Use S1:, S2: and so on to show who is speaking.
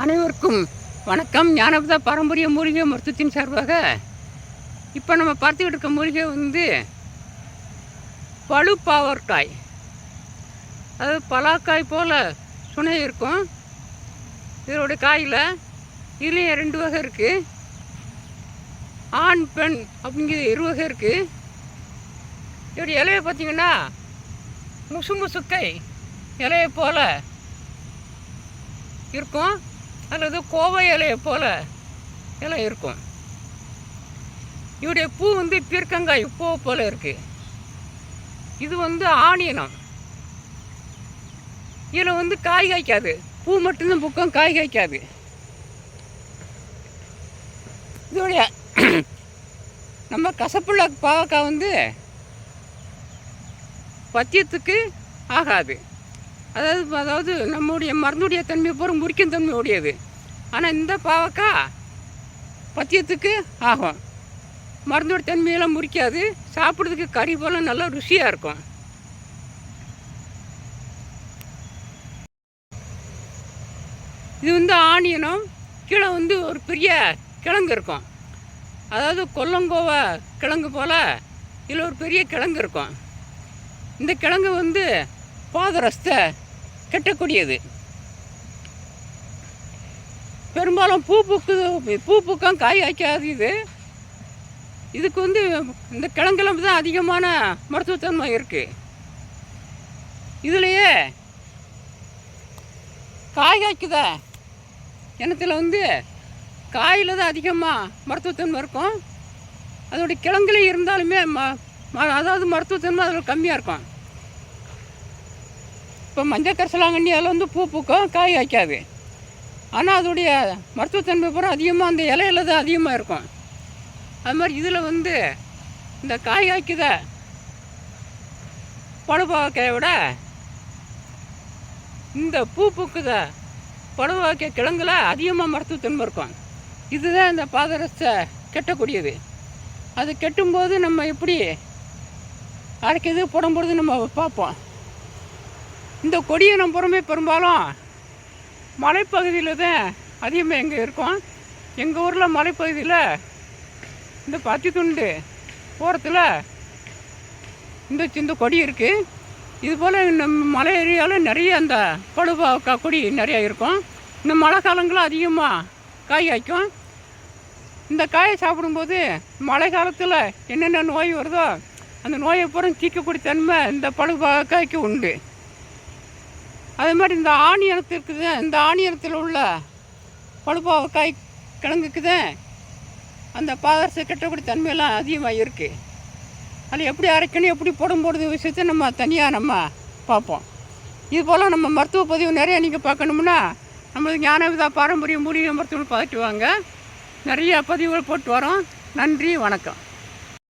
S1: அனைவருக்கும் வணக்கம். ஞானபதா பாரம்பரிய மூலிகை மருத்துவத்தின் சார்பாக இப்போ நம்ம பார்த்துக்கிட்டு இருக்க மூலிகை வந்து பழுப்பாவற்காய் அதாவது பலாக்காய் போல் சுனை இருக்கும். இதோட காயில் இதுலேயும் ரெண்டு வகை இருக்குது ஆண் பெண் அப்படிங்கிறது இரு வகை இருக்குது இதோட இலையை பார்த்தீங்கன்னா முசு முசுக்கை இலையை போல் இருக்கும். அல்லது கோவை இலையை போல் இலை இருக்கும். இவருடைய பூ வந்து பீர்க்கங்காய் பூ போல் இருக்குது இது வந்து ஆணியனம் இதில் வந்து காய் காய்க்காது. பூ மட்டும்தான் பூக்கும் காய் காய்க்காது. இதோடைய நம்ம கசப்புள்ள பாவக்காய் வந்து பத்தியத்துக்கு ஆகாது. அதாவது அதாவது நம்முடைய மருந்துடைய தன்மை பூரா முறிக்கும் தன்மை உடையது. ஆனால் இந்த பாவக்காய் பத்தியத்துக்கு ஆகும். மருந்தோட தன்மையெல்லாம் முறிக்காது. சாப்பிட்றதுக்கு கறி போல நல்லா ருசியாக இருக்கும். இது வந்து ஆனியனும் கீழே வந்து ஒரு பெரிய கிழங்கு இருக்கும். அதாவது கொல்லங்கோவை கிழங்கு போல் இதில் ஒரு பெரிய கிழங்கு இருக்கும். இந்த கிழங்கு வந்து பாதரசத்தை கெட்டக்கூடியது. பெரும்பாலும் பூ பூக்குது பூ பூக்கம் காய் காய்க்காது இது இதுக்கு வந்து இந்த கிழங்குல தான் அதிகமான மருத்துவத்தன்மை இருக்குது இதுலேயே காய் காய்க்குதா? இனத்தில் வந்து காயில் தான் அதிகமாக மருத்துவத்தன்மை இருக்கும். அதோடைய கிழங்குலேயே இருந்தாலுமே ம ம- அதாவது மருத்துவத்தன்மை அதில் கம்மியாக இருக்கும். இப்போ மஞ்சள் கரிசலாங்கண்ணி அதில் வந்து பூ பூக்கும் காய் காய்க்காது. ஆனால் அதோடைய மருத்துவத்தன்மை பூரா அதிகமாக அந்த இலையில தான் அதிகமாக இருக்கும். அது மாதிரி இதில் வந்து இந்த காய் காய்க்குத பழுப்பாக்காயை விட இந்த பூ பூக்குத பழுவாக்காய் கிழங்குல அதிகமாக மருத்துவத்தன்மை இருக்கும். இதுதான் இந்த பாதரசத்தை கெட்டக்கூடியது. அது கெட்டும்போது நம்ம எப்படி அரைக்கிறது போடும்பொழுது நம்ம பார்ப்போம். இந்த கொடியை புறமே பெரும்பாலும் மலைப்பகுதியில் தான் அதிகமாக எங்கே இருக்கும். எங்கள் ஊரில் மலைப்பகுதியில் இந்த பத்தி துண்டு ஓரத்தில் இந்த இந்த கொடி இருக்குது இது போல் நம்ம மலை ஏரியாவில் நிறைய அந்த பழுப்பா கொடி நிறையா இருக்கும். இந்த மழை காலங்களில் அதிகமாக காய் காய்க்கும். இந்த காயை சாப்பிடும்போது மழை காலத்தில் என்னென்ன நோய் வருதோ அந்த நோயை பூரா தீக்கக்கூடிய தன்மை இந்த பழுப்பாக்காய்க்கு உண்டு. அதே மாதிரி இந்த ஆணியரத்து தான் இந்த ஆணியனத்தில் உள்ள பழுப்பாக்காய் கிழங்குக்கு தான் அந்த பாதரச கெட்டக்கூடிய தன்மையெல்லாம் அதிகமாக இருக்குது அதில் எப்படி அரைக்கணும் எப்படி போடும்போது விஷயத்தை நம்ம தனியாக நம்ம பார்ப்போம். இது போல் நம்ம மருத்துவ பதிவு நிறைய நீங்கள் பார்க்கணும்னா நம்மளுக்கு ஞானவிதா பாரம்பரிய மூலிகை மருத்துவம் பார்த்துட்டு வாங்க நிறைய பதிவுகள் போட்டு வரோம். நன்றி வணக்கம்.